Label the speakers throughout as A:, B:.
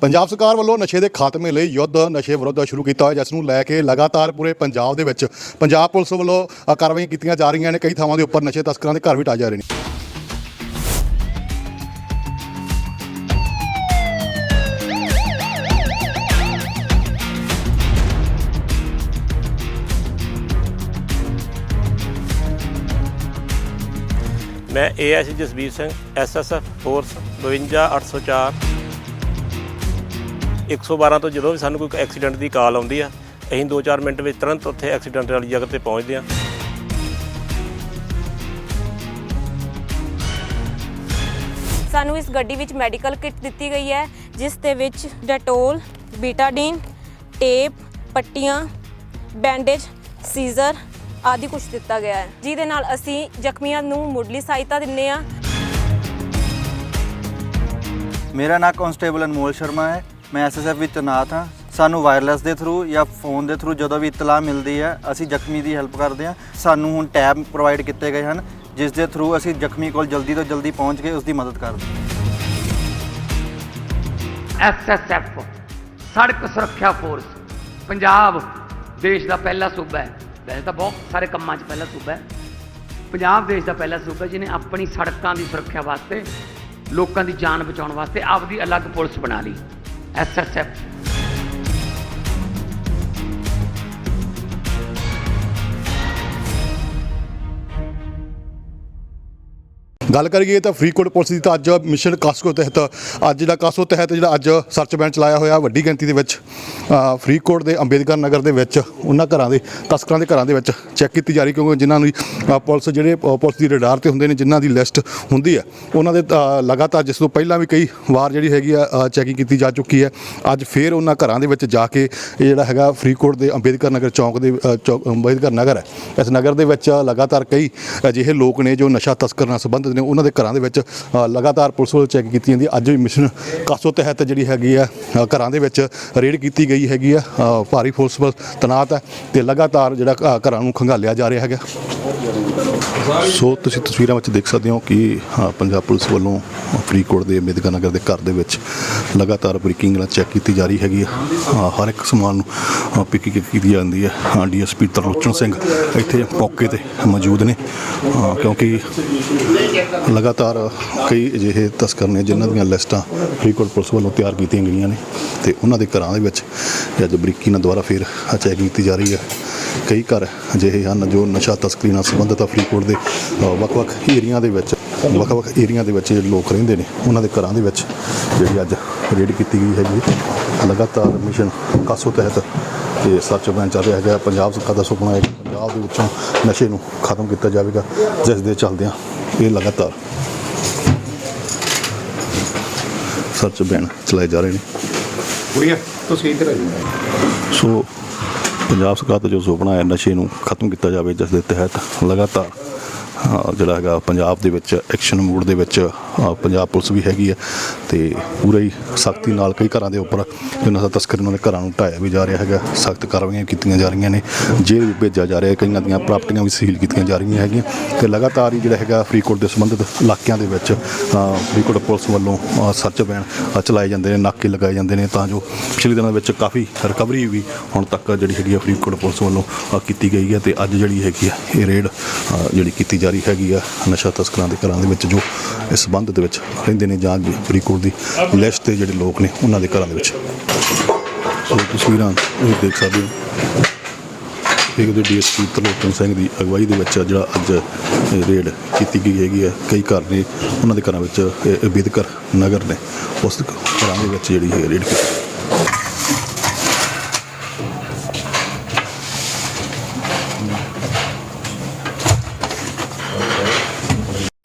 A: ਪੰਜਾਬ ਸਰਕਾਰ ਵੱਲੋਂ ਨਸ਼ੇ ਦੇ ਖਾਤਮੇ ਲਈ ਯੁੱਧ ਨਸ਼ੇ ਵਿਰੁੱਧ ਸ਼ੁਰੂ ਕੀਤਾ ਹੋਇਆ ਜਿਸ ਨੂੰ ਲੈ ਕੇ ਲਗਾਤਾਰ ਪੂਰੇ ਪੰਜਾਬ ਦੇ ਵਿੱਚ ਪੰਜਾਬ ਪੁਲਿਸ ਵੱਲੋਂ ਕਾਰਵਾਈਆਂ ਕੀਤੀਆਂ ਜਾ ਰਹੀਆਂ ਨੇ। ਕਈ ਥਾਵਾਂ ਦੇ ਉੱਪਰ ਨਸ਼ੇ ਤਸਕਰਾਂ ਦੇ ਘਰ ਵੀ ਢਾਏ ਜਾ ਰਹੇ ਨੇ।
B: ਮੈਂ AS Jasbir Singh SSF force 52804 112 ਤੋਂ ਜਦੋਂ ਵੀ ਸਾਨੂੰ ਕੋਈ ਐਕਸੀਡੈਂਟ ਦੀ ਕਾਲ ਆਉਂਦੀ ਆ ਅਸੀਂ 2-4 ਮਿੰਟ ਵਿੱਚ ਤੁਰੰਤ ਉੱਥੇ ਐਕਸੀਡੈਂਟ ਵਾਲੀ ਜਗ੍ਹਾ ਤੇ ਪਹੁੰਚਦੇ ਆ
C: ਸਾਨੂੰ ਇਸ ਗੱਡੀ ਵਿੱਚ ਮੈਡੀਕਲ ਕਿੱਟ ਦਿੱਤੀ ਗਈ ਹੈ ਜਿਸ ਦੇ ਵਿੱਚ ਡੈਟੋਲ ਬੀਟਾਡੀਨ ਟੇਪ ਪੱਟੀਆਂ ਬੈਂਡੇਜ ਸੀਜ਼ਰ ਆਦਿ ਕੁਝ ਦਿੱਤਾ ਗਿਆ ਹੈ। ਜਿਹਦੇ ਨਾਲ ਅਸੀਂ ਜ਼ਖਮੀਆਂ ਨੂੰ ਮੁੱਢਲੀ ਸਹਾਇਤਾ ਦਿੰਨੇ ਆ
D: ਮੇਰਾ ਨਾਮ ਕਨਸਟੇਬਲ ਅਨਮੋਲ ਸ਼ਰਮਾ ਹੈ। ਮੈਂ ਐਸਐਸਐਫ ਵਿੱਚ ਤੈਨਾਤ ਹਾਂ। ਸਾਨੂੰ ਵਾਇਰਲੈਸ ਦੇ ਥਰੂ ਜਾਂ ਫੋਨ ਦੇ ਥਰੂ ਜਦੋਂ ਵੀ ਇਤਲਾਹ ਮਿਲਦੀ ਹੈ, ਅਸੀਂ ਜ਼ਖਮੀ ਦੀ ਹੈਲਪ ਕਰਦੇ ਹਾਂ। ਸਾਨੂੰ ਹੁਣ ਟੈਬ ਪ੍ਰੋਵਾਈਡ ਕੀਤੇ ਗਏ ਹਨ, ਜਿਸ ਦੇ ਥਰੂ ਅਸੀਂ ਜ਼ਖਮੀ ਕੋਲ ਜਲਦੀ ਤੋਂ ਜਲਦੀ ਪਹੁੰਚ ਕੇ ਉਸ ਦੀ ਮਦਦ ਕਰਦੇ ਹਾਂ।
E: ਐਸਐਸਐਫ ਸੜਕ ਸੁਰੱਖਿਆ ਫੋਰਸ ਪੰਜਾਬ ਦੇਸ਼ ਦਾ ਪਹਿਲਾ ਸੂਬਾ ਹੈ। ਵੈਸੇ ਤਾਂ ਬਹੁਤ ਸਾਰੇ ਕੰਮਾਂ 'ਚ ਪਹਿਲਾ ਸੂਬਾ ਹੈ। ਪੰਜਾਬ ਦੇਸ਼ ਦਾ ਪਹਿਲਾ ਸੂਬਾ ਜਿਹਨੇ ਆਪਣੀ ਸੜਕਾਂ ਦੀ ਸੁਰੱਖਿਆ ਵਾਸਤੇ ਲੋਕਾਂ ਦੀ ਜਾਨ ਬਚਾਉਣ ਵਾਸਤੇ ਆਪਦੀ ਅਲੱਗ ਪੁਲਿਸ ਬਣਾ ਲਈ। ਐਸਐਸਐਫ
A: ਗੱਲ ਕਰੀਏ ਤਾਂ ਫਰੀਦਕੋਟ ਪੁਲਿਸ ਦੀ ਤਾਂ ਅੱਜ ਮਿਸ਼ਨ ਕਾਸਕੋ ਤਹਿਤ ਅੱਜ ਜਿਹੜਾ ਕਾਸਕੋ ਤਹਿਤ ਜਿਹੜਾ ਅੱਜ ਸਰਚ ਬੈਂਚ ਚਲਾਇਆ ਹੋਇਆ ਵੱਡੀ ਗਿਣਤੀ ਦੇ ਵਿੱਚ ਫਰੀਦਕੋਟ ਦੇ ਅੰਬੇਦਕਰ ਨਗਰ ਦੇ ਵਿੱਚ ਉਹਨਾਂ ਘਰਾਂ ਦੇ ਤਸਕਰਾਂ ਦੇ ਘਰਾਂ ਦੇ ਵਿੱਚ ਚੈੱਕ ਕੀਤੀ ਜਾ ਰਹੀ ਕਿਉਂਕਿ ਜਿਨ੍ਹਾਂ ਨੂੰ ਪੁਲਿਸ ਜਿਹੜੇ ਪੁਲਿਸ ਦੀ ਰਡਾਰ ਤੇ ਹੁੰਦੇ ਨੇ ਜਿਨ੍ਹਾਂ ਦੀ ਲਿਸਟ ਹੁੰਦੀ ਹੈ ਉਹਨਾਂ ਦੇ ਲਗਾਤਾਰ ਜਿਸ ਤੋਂ ਪਹਿਲਾਂ ਵੀ ਕਈ ਵਾਰ ਜਿਹੜੀ ਹੈਗੀ ਆ ਚੈਕਿੰਗ ਕੀਤੀ ਜਾ ਚੁੱਕੀ ਹੈ ਅੱਜ ਫੇਰ ਉਹਨਾਂ ਘਰਾਂ ਦੇ ਵਿੱਚ ਜਾ ਕੇ ਇਹ ਜਿਹੜਾ ਹੈਗਾ ਫਰੀਦਕੋਟ ਦੇ ਅੰਬੇਦਕਰ ਨਗਰ ਚੌਂਕ ਦੇ ਅ, ਅੰਬੇਦਕਰ ਨਗਰ ਹੈ ਇਸ ਨਗਰ ਦੇ ਵਿੱਚ ਲਗਾਤਾਰ ਕਈ ਅਜਿਹੇ ਲੋਕ ਨੇ ਜੋ ਨਸ਼ਾ ਤਸਕਰ ਨਾਲ ਸੰਬੰਧਿਤ ਨੇ ਉਹਨਾਂ ਦੇ ਘਰਾਂ ਦੇ ਵਿੱਚ ਲਗਾਤਾਰ ਪੁਲਿਸ ਵੱਲੋਂ ਚੈੱਕ ਕੀਤੀ ਜਾਂਦੀ ਹੈ। ਅੱਜ ਵੀ ਮਿਸ਼ਨ ਕਾਸੋ ਤਹਿਤ ਜਿਹੜੀ ਹੈਗੀ ਆ ਘਰਾਂ ਦੇ ਵਿੱਚ ਰੇਡ ਕੀਤੀ ਗਈ ਹੈਗੀ ਆ ਭਾਰੀ ਫੋਰਸ ਬਲ ਤੈਨਾਤ ਹੈ ਤੇ ਲਗਾਤਾਰ ਜਿਹੜਾ ਘਰਾਂ ਨੂੰ ਖੰਗਾਲਿਆ ਜਾ ਰਿਹਾ ਹੈਗਾ। ਸੋ ਤੁਸੀਂ ਤਸਵੀਰਾਂ ਵਿੱਚ ਦੇਖ ਸਕਦੇ ਹੋ ਕਿ ਅ, ਪੰਜਾਬ ਪੁਲਿਸ ਵੱਲੋਂ ਫਰੀਦਕੋਟ ਦੇ ਅੰਬੇਦਕਰ ਨਗਰ ਦੇ ਘਰ ਦੇ ਵਿੱਚ ਲਗਾਤਾਰ ਬ੍ਰੇਕਿੰਗ ਨਾਲ ਚੈੱਕ ਕੀਤੀ ਜਾ ਰਹੀ ਹੈਗੀ ਆ ਹਰ ਇੱਕ ਸਮਾਨ ਨੂੰ ਪਿਕਿੰਗ ਕੀਤੀ ਜਾਂਦੀ ਹੈ। ਡੀਐਸਪੀ ਤਰਲੋਚਨ ਸਿੰਘ ਇੱਥੇ ਮੌਕੇ ਤੇ ਮੌਜੂਦ ਨੇ। ਕਿਉਂਕਿ ਲਗਾਤਾਰ ਕਈ ਅਜਿਹੇ ਤਸਕਰ ਨੇ ਜਿਨ੍ਹਾਂ ਦੀਆਂ ਲਿਸਟਾਂ ਫਰੀਦਕੋਟ ਪੁਲਿਸ ਵੱਲੋਂ ਤਿਆਰ ਕੀਤੀਆਂ ਗਈਆਂ ਨੇ ਤੇ ਉਹਨਾਂ ਦੇ ਘਰਾਂ ਦੇ ਵਿੱਚ ਅੱਜ ਬਰੀਕੀ ਨਾਲ ਦੁਬਾਰਾ ਫਿਰ ਚੈੱਕ ਕੀਤੀ ਜਾ ਰਹੀ ਹੈ। ਕਈ ਘਰ ਅਜਿਹੇ ਹਨ ਜੋ ਨਸ਼ਾ ਤਸਕਰੀ ਨਾਲ ਸੰਬੰਧਿਤ ਆ ਫਰੀਦਕੋਟ ਦੇ ਵੱਖ-ਵੱਖ ਏਰੀਆ ਦੇ ਵਿੱਚ ਵੱਖ-ਵੱਖ ਏਰੀਆ ਦੇ ਵਿੱਚ ਜਿਹੜੇ ਲੋਕ ਰਹਿੰਦੇ ਨੇ ਉਹਨਾਂ ਦੇ ਘਰਾਂ ਦੇ ਵਿੱਚ ਜਿਹੜੀ ਅੱਜ ਰੇਡ ਕੀਤੀ ਗਈ ਹੈਗੀ। ਲਗਾਤਾਰ ਮਿਸ਼ਨ ਕਾਸੋ ਤਹਿਤ ਤੇ ਸਰਚ ਅਭਿਆਨ ਚੱਲ ਰਿਹਾ ਹੈਗਾ। ਪੰਜਾਬ ਸਰਕਾਰ ਦਾ ਸੁਪਨਾ ਹੈ ਪੰਜਾਬ ਦੇ ਵਿੱਚੋਂ ਨਸ਼ੇ ਨੂੰ ਖਤਮ ਕੀਤਾ ਜਾਵੇਗਾ ਜਿਸ ਦੇ ਚੱਲਦਿਆਂ ਇਹ ਲਗਾਤਾਰ ਸਰਚ ਅਭਿਆਨ ਚਲਾਏ ਜਾ ਰਹੇ ਨੇ।
F: ਕੁੜੀਆਂ ਤੁਸੀਂ ਇੱਧਰ ਆ ਜਾਓ।
A: ਸੋ ਪੰਜਾਬ ਸਰਕਾਰ ਦਾ ਜੋ ਸੁਪਨਾ ਹੈ, ਨਸ਼ੇ ਨੂੰ ਖਤਮ ਕੀਤਾ ਜਾਵੇ, ਜਿਸ ਦੇ ਤਹਿਤ ਲਗਾਤਾਰ ਜਿਹੜਾ ਹੈਗਾ ਪੰਜਾਬ ਦੇ ਵਿੱਚ ਐਕਸ਼ਨ ਮੋਡ ਦੇ ਵਿੱਚ ਪੰਜਾਬ ਪੁਲਿਸ ਵੀ ਹੈਗੀ ਹੈ ਤੇ ਪੂਰੇ ਹੀ ਸਖਤੀ ਨਾਲ ਕਈ ਘਰਾਂ ਦੇ ਉੱਪਰ ਜਿਨ੍ਹਾਂ ਦਾ ਤਸਕਰ ਉਹਨਾਂ ਦੇ ਘਰਾਂ ਨੂੰ ਢਾਇਆ ਵੀ ਜਾ ਰਿਹਾ ਹੈਗਾ, ਸਖਤ ਕਾਰਵਾਈਆਂ ਕੀਤੀਆਂ ਜਾ ਰਹੀਆਂ ਨੇ, ਜੇਲ੍ਹ ਵੀ ਭੇਜਿਆ ਜਾ ਰਿਹਾ, ਕਈਆਂ ਦੀਆਂ ਪ੍ਰਾਪਤੀਆਂ ਵੀ ਸੀਲ ਕੀਤੀਆਂ ਜਾ ਰਹੀਆਂ ਹੈਗੀਆਂ ਤੇ ਲਗਾਤਾਰ ਹੀ ਜਿਹੜਾ ਹੈਗਾ ਫਰੀਦਕੋਟ ਦੇ ਸੰਬੰਧਿਤ ਇਲਾਕਿਆਂ ਦੇ ਵਿੱਚ ਫਰੀਦਕੋਟ ਪੁਲਿਸ ਵੱਲੋਂ ਸਰਚ ਅਭਿਆਨ ਚਲਾਏ ਜਾਂਦੇ ਨੇ, ਨਾਕੇ ਲਗਾਏ ਜਾਂਦੇ ਨੇ, ਤਾਂ ਜੋ ਪਿਛਲੇ ਦਿਨਾਂ ਵਿੱਚ ਕਾਫੀ ਰਿਕਵਰੀ ਵੀ ਹੁਣ ਤੱਕ ਜਿਹੜੀ ਹੈਗੀ ਆ ਫਰੀਦਕੋਟ ਪੁਲਿਸ ਵੱਲੋਂ ਕੀਤੀ ਗਈ ਹੈ ਤੇ ਅੱਜ ਜਿਹੜੀ ਹੈਗੀ ਆ ਇਹ ਰੇਡ ਜਿਹੜੀ ਕੀਤੀ ਜਾ ਰਹੀ ਹੈਗੀ ਆ ਨਸ਼ਾ ਤਸਕਰਾਂ ਦੇ ਘਰਾਂ ਦੇ ਵਿੱਚ ਜੋ ਇਸ ਸੰਬੰਧ ਦੇ ਵਿੱਚ ਰਹਿੰਦੇ ਨੇ ਜਾਂ ਜੀ ਫਰੀਦਕੋਟ ਦੀ ਲਿਸਟ ਤੇ ਜਿਹੜੇ ਲੋਕ ਨੇ ਉਹਨਾਂ ਦੇ ਘਰਾਂ ਦੇ ਵਿੱਚ। ਸੋ ਤਸਵੀਰਾਂ ਤੁਸੀਂ ਦੇਖ ਸਕਦੇ ਹੋ। ਇੱਕ ਦੇ ਡੀਐਸਪੀ ਤਰਲੋਚਨ ਸਿੰਘ ਦੀ ਅਗਵਾਈ ਦੇ ਵਿੱਚ ਜਿਹੜਾ ਅੱਜ ਰੇਡ ਕੀਤੀ ਗਈ ਹੈਗੀ ਹੈ ਕਈ ਘਰ ਨੇ ਉਹਨਾਂ ਦੇ ਘਰਾਂ ਵਿੱਚ ਇਹ ਨਗਰ ਨੇ ਉਸ ਘਰਾਂ ਦੇ ਵਿੱਚ ਜਿਹੜੀ ਹੈ ਰੇਡ ਕੀਤੀ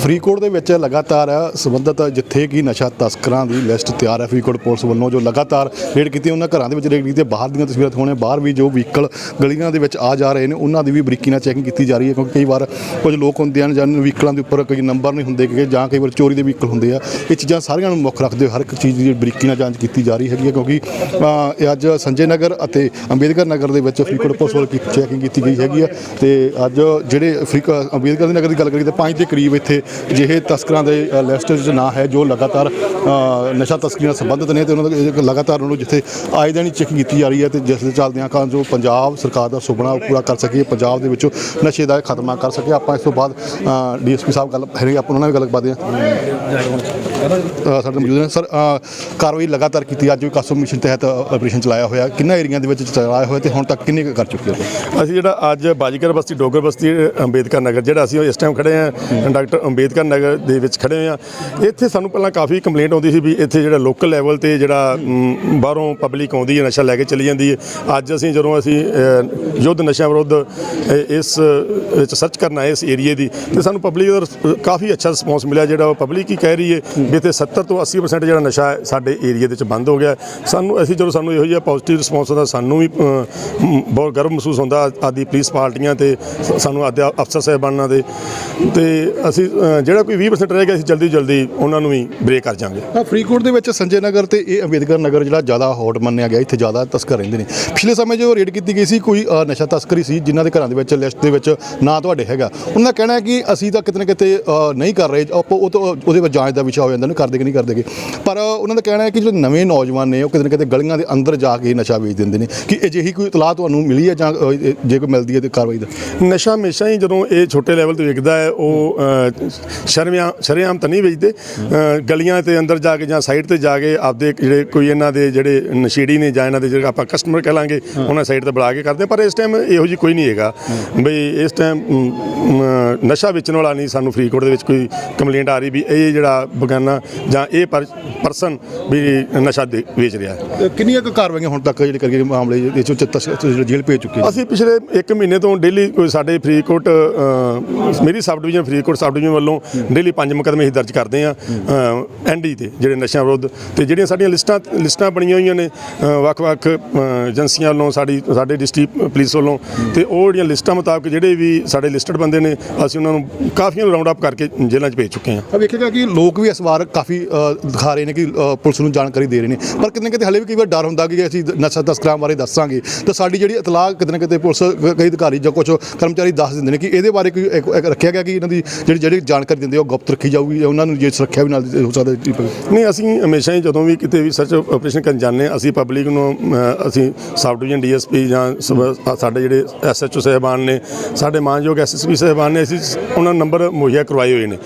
A: ਫਰੀਦਕੋਟ ਦੇ ਵਿੱਚ ਲਗਾਤਾਰ ਸੰਬੰਧਿਤ ਜਿੱਥੇ ਕਿ ਨਸ਼ਾ ਤਸਕਰਾਂ ਦੀ ਲਿਸਟ ਤਿਆਰ ਹੈ, ਫਰੀਦਕੋਟ ਪੁਲਿਸ ਵੱਲੋਂ ਜੋ ਲਗਾਤਾਰ ਰੇਡ ਕੀਤੀ ਉਹਨਾਂ ਘਰਾਂ ਦੇ ਵਿੱਚ ਰੇਡ ਕੀਤੀ ਬਾਹਰ ਦੀਆਂ ਤਸਵੀਰਾਂ ਦਿਖਾਉਣੇ ਬਾਹਰ ਵੀ ਜੋ ਵਹੀਕਲ ਗਲੀਆਂ ਦੇ ਵਿੱਚ ਆ ਜਾ ਰਹੇ ਨੇ, ਉਹਨਾਂ ਦੀ ਵੀ ਬਰੀਕੀ ਨਾਲ ਚੈਕਿੰਗ ਕੀਤੀ ਜਾ ਰਹੀ ਹੈ, ਕਿਉਂਕਿ ਕਈ ਵਾਰ ਕੁਝ ਲੋਕ ਹੁੰਦੇ ਹਨ ਜਾਂ ਵਹੀਕਲਾਂ ਦੇ ਉੱਪਰ ਕੋਈ ਨੰਬਰ ਨਹੀਂ ਹੁੰਦੇ ਕਿ ਜਾਂ ਕਈ ਵਾਰ ਚੋਰੀ ਦੇ ਵਹੀਕਲ ਹੁੰਦੇ ਆ। ਇਹ ਚੀਜ਼ਾਂ ਸਾਰੀਆਂ ਨੂੰ ਮੁੱਖ ਰੱਖਦੇ ਹੋਏ ਹਰ ਇੱਕ ਚੀਜ਼ ਦੀ ਬਰੀਕੀ ਨਾਲ ਜਾਂਚ ਕੀਤੀ ਜਾ ਰਹੀ ਹੈਗੀ ਹੈ, ਕਿਉਂਕਿ ਇਹ ਅੱਜ ਸੰਜੇ ਨਗਰ ਅਤੇ ਅੰਬੇਦਕਰ ਨਗਰ ਦੇ ਵਿੱਚ ਫਰੀਦਕੋਟ ਪੁਲਿਸ ਵੱਲੋਂ ਚੈਕਿੰਗ ਕੀਤੀ ਗਈ ਹੈਗੀ ਆ ਤੇ ਅੱਜ ਜਿਹੜੇ ਫਰੀਕ, ਅੰਬੇਦਕਰ ਨਗਰ ਦੀ ਗੱਲ ਕਰੀਏ ਤਾਂ ਪੰਜ ਦੇ ਕਰੀਬ ਇੱਥੇ ਜਿਹੇ ਤਸਕਰਾਂ ਦੇ ਲਿਸਟ 'ਚ ਨਾਂ ਹੈ ਜੋ ਲਗਾਤਾਰ ਨਸ਼ਾ ਤਸਕਰੀ ਨਾਲ ਸੰਬੰਧਿਤ ਨੇ ਤੇ ਉਹਨਾਂ ਦਾ ਲਗਾਤਾਰ ਉਹਨਾਂ ਨੂੰ ਜਿੱਥੇ ਆਏ ਦਿਨ ਚੈੱਕ ਕੀਤੀ ਜਾ ਰਹੀ ਹੈ ਤੇ ਜਿਸ ਦੇ ਚੱਲਦਿਆਂ ਕਾਂ ਜੋ ਪੰਜਾਬ ਸਰਕਾਰ ਦਾ ਸੁਪਨਾ ਉਹ ਪੂਰਾ ਕਰ ਸਕੀਏ ਪੰਜਾਬ ਦੇ ਵਿੱਚੋਂ ਨਸ਼ੇ ਦਾ ਖਾਤਮਾ ਕਰ ਸਕੇ। ਆਪਾਂ ਇਸ ਤੋਂ ਬਾਅਦ ਡੀਐਸਪੀ ਸਾਹਿਬ ਗੱਲ, ਹੈਗੇ ਆਪਾਂ ਉਹਨਾਂ ਨਾਲ ਵੀ ਗੱਲ ਕਰਦੇ ਹਾਂ। ਅ, ਸਾਡੇ ਮੌਜੂਦ ਨੇ। ਸਰ ਅ, ਕਾਰਵਾਈ ਲਗਾਤਾਰ ਕੀਤੀ ਅੱਜ ਵੀ ਕਾਸੋ ਮਿਸ਼ਨ ਤਹਿਤ ਆਪਰੇਸ਼ਨ ਚਲਾਇਆ ਹੋਇਆ। ਕਿੰਨਾ ਏਰੀਆ ਦੇ ਵਿੱਚ ਚਲਾਇਆ ਹੋਇਆ ਤੇ ਹੁਣ ਤੱਕ ਕਿੰਨੇ ਕੁ ਕਰ ਚੁੱਕੇ ਹੋ
G: ਅਸੀਂ ਜਿਹੜਾ ਅੱਜ ਬਾਜੀਗਰ ਬਸਤੀ ਡੋਗਰ ਬਸਤੀ ਅੰਬੇਦਕਰ ਨਗਰ ਜਿਹੜਾ ਅਸੀਂ ਇਸ ਟਾਈਮ ਖੜੇ ਹਾਂ ਡਾਕਟਰ ਅੰਬੇਦਕਰ ਨਗਰ ਦੇ ਵਿੱਚ ਖੜੇ ਹੋਏ ਆ ਇੱਥੇ ਸਾਨੂੰ ਪਹਿਲਾਂ ਕਾਫੀ ਕੰਪਲੇਂਟ ਆਉਂਦੀ ਸੀ ਵੀ ਇੱਥੇ ਜਿਹੜਾ ਲੋਕਲ ਲੈਵਲ ਤੇ ਜਿਹੜਾ ਮ, ਬਾਹਰੋਂ ਪਬਲਿਕ ਆਉਂਦੀ ਹੈ ਨਸ਼ਾ ਲੈ ਕੇ ਚਲੀ ਜਾਂਦੀ ਹੈ। ਅੱਜ ਅਸੀਂ ਜਦੋਂ ਅਸੀਂ ਅ, ਯੁੱਧ ਨਸ਼ਾ ਵਿਰੁੱਧ ਅ, ਇਸ ਵਿੱਚ ਸਰਚ ਕਰਨ ਆਏ ਇਸ ਏਰੀਏ ਦੀ ਤੇ ਸਾਨੂੰ ਪਬਲਿਕ ਦਾ ਰਿਸ- ਕਾਫੀ ਅੱਛਾ ਰਿਸਪੌਂਸ ਮਿਲਿਆ। ਜਿਹੜਾ ਪਬਲਿਕ ਹੀ ਕਹਿ ਰਹੀ ਹੈ ਵੀ ਇੱਥੇ 70 ਤੋਂ 80% ਜਿਹੜਾ ਨਸ਼ਾ ਹੈ ਸਾਡੇ ਏਰੀਏ ਦੇ ਵਿੱਚ ਬੰਦ ਹੋ ਗਿਆ ਸਾਨੂੰ ਅਸੀਂ ਜਦੋਂ ਸਾਨੂੰ ਇਹੋ ਜਿਹਾ ਪੋਜ਼ਿਟਿਵ ਰਿਸਪੌਂਸ ਹੁੰਦਾ ਸਾਨੂੰ ਵੀ ਬਹੁਤ ਗਰਵ ਮਹਿਸੂਸ ਹੁੰਦਾ ਆਦੀ ਪੁਲਿਸ ਪਾਰਟੀਆਂ ਤੇ ਸਾਨੂੰ ਆਦੇ ਅਫਸਰ ਸਾਹਿਬਾਨਾਂ ਦੇ। ਤੇ ਅਸੀਂ ਜਿਹੜਾ ਕੋਈ 20% ਰਹਿ ਗਿਆ, ਅਸੀਂ ਜਲਦੀ ਜਲਦੀ ਉਹਨਾਂ ਨੂੰ ਵੀ ਬ੍ਰੇਕ ਕਰ ਜਾਵਾਂਗੇ।
A: ਹਾਂ, ਫਰੀਦਕੋਟ ਦੇ ਵਿੱਚ ਸੰਜੇ ਨਗਰ ਤੇ ਇਹ ਅੰਬੇਦਕਰ ਨਗਰ ਜਿਹੜਾ ਜ਼ਿਆਦਾ ਹੌਟ ਮੰਨਿਆ ਗਿਆ, ਇੱਥੇ ਜ਼ਿਆਦਾ ਤਸਕਰ ਰਹਿੰਦੇ ਨੇ। ਪਿਛਲੇ ਸਮੇਂ ਜੋ ਰੇਡ ਕੀਤੀ ਗਈ ਸੀ, ਕੋਈ ਨਸ਼ਾ ਤਸਕਰੀ ਸੀ, ਜਿਨ੍ਹਾਂ ਦੇ ਘਰਾਂ ਦੇ ਵਿੱਚ ਲਿਸਟ ਦੇ ਵਿੱਚ ਨਾਂ ਤੁਹਾਡੇ ਹੈਗਾ। ਉਹਨਾਂ ਦਾ ਕਹਿਣਾ ਹੈ ਕਿ ਅਸੀਂ ਤਾਂ ਕਿਤੇ ਨਾ ਕਿਤੇ ਨਹੀਂ ਕਰ ਰਹੇ, ਆਪਾਂ ਉਹ ਤਾਂ, ਉਹਦੇ ਵਿੱਚ ਜਾਂਚ ਦਾ ਵਿਸ਼ਾ ਹੋ ਜਾਂਦਾ ਨਾ ਕਰਦੇ ਕਿ ਨਹੀਂ ਕਰਦੇਗੇ ਪਰ ਉਹਨਾਂ ਦਾ ਕਹਿਣਾ ਹੈ ਕਿ ਜਿਹੜੇ ਨਵੇਂ ਨੌਜਵਾਨ ਨੇ ਉਹ ਕਿਤੇ ਨਾ ਕਿਤੇ ਗਲੀਆਂ ਦੇ ਅੰਦਰ ਜਾ ਕੇ ਨਸ਼ਾ ਵੇਚ ਦਿੰਦੇ ਨੇ ਕਿ ਅਜਿਹੀ ਕੋਈ ਇਤਲਾਹ ਤੁਹਾਨੂੰ ਮਿਲੀ ਹੈ ਜਾਂ ਜੇ ਕੋਈ ਮਿਲਦੀ ਹੈ ਤੇ ਕਾਰਵਾਈ ਦਾ?
G: ਨਸ਼ਾ ਹਮੇਸ਼ਾ ਹੀ ਜਦੋਂ ਇਹ ਛੋਟੇ ਲੈਵਲ ਤੇ ਵਿਕਦਾ ਹੈ ਉਹ ਸ਼ਰਮਿਆ ਸ਼ਰੇਆਮ ਤਾਂ ਨਹੀਂ ਵੇਚਦੇ। ਗਲੀਆਂ ਤੇ ਅੰਦਰ ਜਾ ਕੇ ਜਾਂ ਸਾਈਡ ਤੇ ਜਾ ਕੇ ਆਪਦੇ ਜਿਹੜੇ ਕੋਈ ਇਹਨਾਂ ਦੇ ਜਿਹੜੇ ਨਸ਼ੇੜੀ ਨੇ ਜਾਂ ਇਹਨਾਂ ਦੇ ਜਿਹੜੇ ਆਪਾਂ ਕਸਟਮਰ ਕਹ ਲਾਂਗੇ ਉਹਨਾਂ ਸਾਈਡ ਤੇ ਬੁਲਾ ਕੇ ਕਰਦੇ ਪਰ ਇਸ ਟਾਈਮ ਇਹੋ ਜੀ ਕੋਈ ਨਹੀਂ ਹੈਗਾ। ਬਈ ਇਸ ਟਾਈਮ ਨਸ਼ਾ ਵੇਚਣ ਵਾਲਾ ਨਹੀਂ ਸਾਨੂੰ ਫਰੀਦਕੋਟ ਦੇ ਵਿੱਚ ਕੋਈ ਕੰਪਲੇਂਟ ਆ ਰਹੀ ਵੀ ਇਹ ਜਿਹੜਾ ਬਗਾਨਾ ਜਾਂ ਇਹ ਪਰਸਨ ਵੀ ਨਸ਼ਾ ਵੇਚ ਰਿਹਾ ਹੈ।
A: ਕਿੰਨੀਆਂ ਕੁ ਕਾਰਵਾਈਆਂ ਹੁਣ ਤੱਕ ਜਿਹੜੇ ਕਰਕੇ ਮਾਮਲੇ ਦੇ ਵਿੱਚ ਤਸਕਰ ਜੇਲ੍ਹ ਭੇਜ ਚੁੱਕੇ
G: ਅਸੀਂ ਪਿਛਲੇ 1 ਮਹੀਨੇ ਤੋਂ ਡੇਲੀ ਸਾਡੇ ਫਰੀਦਕੋਟ ਮੇਰੀ sub division Faridkot sub division ਵੱਲੋਂ ਡੇਲੀ ਪੰਜ ਮੁਕੱਦਮੇ ਅਸੀਂ ਦਰਜ ਕਰਦੇ ਆ ਐਨਡੀ ਤੇ ਜਿਹੜੇ ਨਸ਼ਿਆਂ ਵਿਰੁੱਧ ਤੇ ਜਿਹੜੀਆਂ ਸਾਡੀਆਂ ਲਿਸਟਾਂ ਲਿਸਟਾਂ ਬਣੀਆਂ ਹੋਈਆਂ ਨੇ ਵੱਖ-ਵੱਖ ਏਜੰਸੀਆਂ ਵੱਲੋਂ ਸਾਡੀ ਸਾਡੇ ਡਿਸਟ੍ਰਿਕਟ ਪੁਲਿਸ ਵੱਲੋਂ ਤੇ ਉਹ ਜਿਹੜੀਆਂ ਲਿਸਟਾਂ ਮੁਤਾਬਕ ਜਿਹੜੇ ਵੀ ਸਾਡੇ ਲਿਸਟਡ ਬੰਦੇ ਨੇ ਅਸੀਂ ਉਹਨਾਂ ਨੂੰ ਕਾਫੀਆਂ ਨੂੰ ਰਾਉਂਡ ਅਪ ਕਰਕੇ ਜੇਲ੍ਹਾਂ 'ਚ ਭੇਜ ਚੁੱਕੇ ਹਾਂ।
A: ਆ ਵੇਖੇਗਾ ਕਿ ਲੋਕ ਵੀ ਇਸ ਵਾਰ ਕਾਫੀ ਦਿਖਾ ਰਹੇ ਨੇ ਕਿ ਪੁਲਿਸ ਨੂੰ ਜਾਣਕਾਰੀ ਦੇ ਰਹੇ ਨੇ। ਪਰ ਕਿਤੇ ਨਾ ਕਿਤੇ ਹਲੇ ਵੀ ਕਈ ਵਾਰ ਡਰ ਹੁੰਦਾ ਕਿ ਅਸੀਂ ਨਸ਼ਾ ਤਸਕਰਾਂ ਬਾਰੇ ਦੱਸਾਂਗੇ। ਤਾਂ ਸਾਡੀ ਜਿਹੜੀ ਇਤਲਾਹ ਕਿਤੇ ਨਾ ਕਿਤੇ ਪੁਲਿਸ, ਕਈ ਅਧਿਕਾਰੀ ਜਾਂ ਕੁਝ ਕਰਮਚਾਰੀ ਦੱਸ ਦਿੰਦੇ ਨੇ ਕਿ ਇਹਦੇ ਬਾਰੇ ਕੋਈ ਰੱਖਿਆ ਗਿਆ ਕਿ ਇਹਨਾਂ ਦੀ ਜਿਹੜੀ ਜਿਹੜੀ ਜਾਣਕਾਰੀ ਦਿੰਦੇ ਆ ਉਹ ਗੁਪਤ ਰੱਖੀ ਜਾਊਗੀ ਉਹਨਾਂ ਨੂੰ ਜੇ ਸੁਰੱਖਿਆ ਵੀ ਨਾਲ ਹੋ ਸਕਦਾ
G: ਨਹੀਂ, ਅਸੀਂ ਹਮੇਸ਼ਾ ਹੀ ਜਦੋਂ ਵੀ ਕਿਤੇ ਵੀ ਸਰਚ ਆਪਰੇਸ਼ਨ ਕਰਨ ਜਾਂਦੇ ਹਾਂ, ਅਸੀਂ ਪਬਲਿਕ ਨੂੰ ਅਸੀਂ ਸਬ ਡਿਵੀਜ਼ਨ ਡੀਐਸਪੀ ਜਾਂ ਸਬ- ਸਾਡੇ ਜਿਹੜੇ ਐਸਐਚਓ ਸਾਹਿਬਾਨ ਨੇ, ਸਾਡੇ ਮਾਨਯੋਗ ਐਸਐਸਪੀ ਸਾਹਿਬਾਨ ਨੇ, ਅਸੀਂ ਉਹਨਾਂ ਨੰਬਰ ਮੁਹੱਈਆ ਕਰਵਾਏ ਹੋਏ ਨੇ।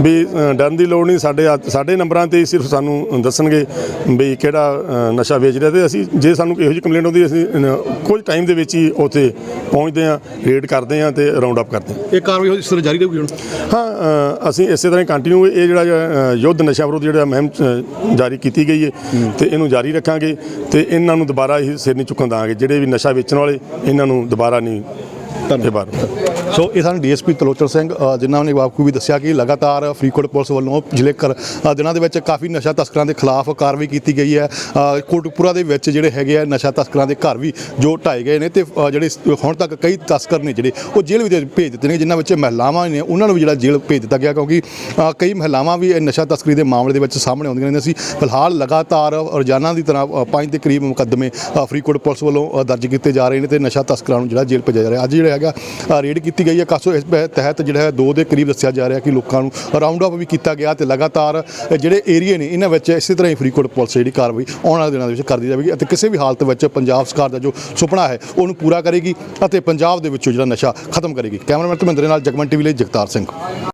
G: ਵੀ ਡਰਨ ਦੀ ਲੋੜ ਨਹੀਂ, ਸਾਡੇ ਸਾਡੇ ਨੰਬਰਾਂ ਤੇ ਸਿਰਫ ਸਾਨੂੰ ਦੱਸਣਗੇ ਵੀ ਕਿਹੜਾ ਨਸ਼ਾ ਵੇਚ ਰਿਹਾ ਤੇ ਅਸੀਂ ਜੇ ਸਾਨੂੰ ਇਹੋ ਜਿਹੀ ਕੰਪਲੇਂਟ ਆਉਂਦੀ ਅਸੀਂ ਕੁਝ ਟਾਈਮ ਦੇ ਵਿੱਚ ਹੀ ਉੱਥੇ ਪਹੁੰਚਦੇ ਹਾਂ ਰੇਡ ਕਰਦੇ ਹਾਂ ਤੇ ਰਾਉਂਡ ਅਪ ਕਰਦੇ ਹਾਂ।
A: ਇਹ ਕਾਰਵਾਈ ਇਸ ਤਰ੍ਹਾਂ ਜਾਰੀ ਰਹੂਗੀ ਹੁਣ?
G: ਹਾਂ ਅਸੀਂ ਇਸੇ ਤਰ੍ਹਾਂ ਕੰਟੀਨਿਊ ਇਹ ਜਿਹੜਾ ਯੁੱਧ ਨਸ਼ਾ ਵਿਰੋਧ ਜਿਹੜਾ ਮੁਹਿੰਮ ਜਾਰੀ ਕੀਤੀ ਗਈ ਹੈ ਤੇ ਇਹਨੂੰ ਜਾਰੀ ਰੱਖਾਂਗੇ ਤੇ ਇਹਨਾਂ ਨੂੰ ਦੁਬਾਰਾ ਹੀ ਸਿਰ ਨਹੀਂ ਚੁੱਕਣ ਦਾਂਗੇ। ਜਿਹੜੇ ਵੀ ਨਸ਼ਾ ਵੇਚਣ ਵਾਲੇ ਇਹਨਾਂ ਨੂੰ ਦੁਬਾਰਾ ਨਹੀਂ ਧੰਨਵਾਦ।
A: ਸੋ ਇਹ ਸਾਨੂੰ ਡੀਐਸਪੀ ਤਲੋਚਰ ਸਿੰਘ ਜਿਨ੍ਹਾਂ ਨੇ ਬਾਪੂ ਵੀ ਦੱਸਿਆ ਕਿ ਲਗਾਤਾਰ ਫਰੀਦਕੋਟ ਪੁਲਿਸ ਵੱਲੋਂ ਪਿਛਲੇ ਕਰ ਦਿਨਾਂ ਦੇ ਵਿੱਚ ਕਾਫੀ ਨਸ਼ਾ ਤਸਕਰਾਂ ਦੇ ਖਿਲਾਫ ਕਾਰਵਾਈ ਕੀਤੀ ਗਈ ਹੈ। ਅ, ਦੇ ਵਿੱਚ ਜਿਹੜੇ ਹੈਗੇ ਆ ਨਸ਼ਾ ਤਸਕਰਾਂ ਦੇ ਘਰ ਵੀ ਜੋ ਢਾਏ ਗਏ ਨੇ ਤੇ ਜਿਹੜੇ ਹੁਣ ਤੱਕ ਕਈ ਤਸਕਰ ਨੇ ਜਿਹੜੇ ਉਹ ਜੇਲ੍ਹ ਵਿੱਚ ਭੇਜ ਦਿੱਤੇ ਨੇ ਜਿਨ੍ਹਾਂ ਵਿੱਚ ਮਹਿਲਾਵਾਂ ਨੇ ਉਹਨਾਂ ਨੂੰ ਵੀ ਜਿਹੜਾ ਜੇਲ੍ਹ ਭੇਜ ਦਿੱਤਾ ਗਿਆ ਕਿਉਂਕਿ ਕਈ ਮਹਿਲਾਵਾਂ ਵੀ ਇਹ ਨਸ਼ਾ ਤਸਕਰੀ ਦੇ ਮਾਮਲੇ ਦੇ ਵਿੱਚ ਸਾਹਮਣੇ ਆਉਂਦੀਆਂ ਨੇ ਅਸੀਂ ਫਿਲਹਾਲ ਲਗਾਤਾਰ ਰੋਜ਼ਾਨਾ ਦੀ ਤਰ੍ਹਾਂ ਪੰਜ ਦੇ ਕਰੀਬ ਮੁਕੱਦਮੇ ਅ, ਫਰੀਦਕੋਟ ਪੁਲਿਸ ਵੱਲੋਂ ਦਰਜ ਕੀਤੇ ਜਾ ਰਹੇ ਨੇ ਤੇ ਨਸ਼ਾ ਤਸਕਰਾਂ ਨੂੰ ਜਿਹੜਾ ਜੇਲ੍ਹ ਭੇਜਿਆ ਜਾ ਰਿਹਾ। ਅੱਜ ਜਿਹੜਾ ਹੈਗਾ ਰੇਡ ਕੀਤੀ ਗਈ ਹੈ। ਕਾਸੋ ਇਸ ਤਹਿਤ ਜਿਹੜਾ ਹੈ, ਦੋ ਦੇ ਕਰੀਬ ਦੱਸਿਆ ਜਾ ਰਿਹਾ ਕਿ ਲੋਕਾਂ ਨੂੰ ਰਾਉਂਡ ਅਪ ਵੀ ਕੀਤਾ ਗਿਆ ਤੇ ਲਗਾਤਾਰ ਜਿਹੜੇ ਏਰੀਏ ਨੇ, ਇਹਨਾਂ ਵਿੱਚ ਇਸੇ ਤਰ੍ਹਾਂ ਹੀ ਫਰੀਦਕੋਟ ਪੁਲਿਸ ਜਿਹੜੀ ਕਾਰਵਾਈ ਆਉਣ ਵਾਲੇ ਦਿਨਾਂ ਦੇ ਵਿੱਚ ਕਰਦੀ ਜਾਵੇਗੀ ਅਤੇ ਕਿਸੇ ਵੀ ਹਾਲਤ ਵਿੱਚ ਪੰਜਾਬ ਸਰਕਾਰ ਦਾ ਜੋ ਸੁਪਨਾ ਹੈ, ਉਹਨੂੰ ਪੂਰਾ ਕਰੇਗੀ ਅਤੇ ਪੰਜਾਬ ਦੇ ਵਿੱਚੋਂ ਜਿਹੜਾ ਨਸ਼ਾ ਖਤਮ ਕਰੇਗੀ। ਕੈਮਰਾਮੈਨ ਧਰਮਿੰਦਰ ਨਾਲ ਜਗਮਨ ਟੀਵੀ ਲਈ ਜਗਤਾਰ ਸਿੰਘ।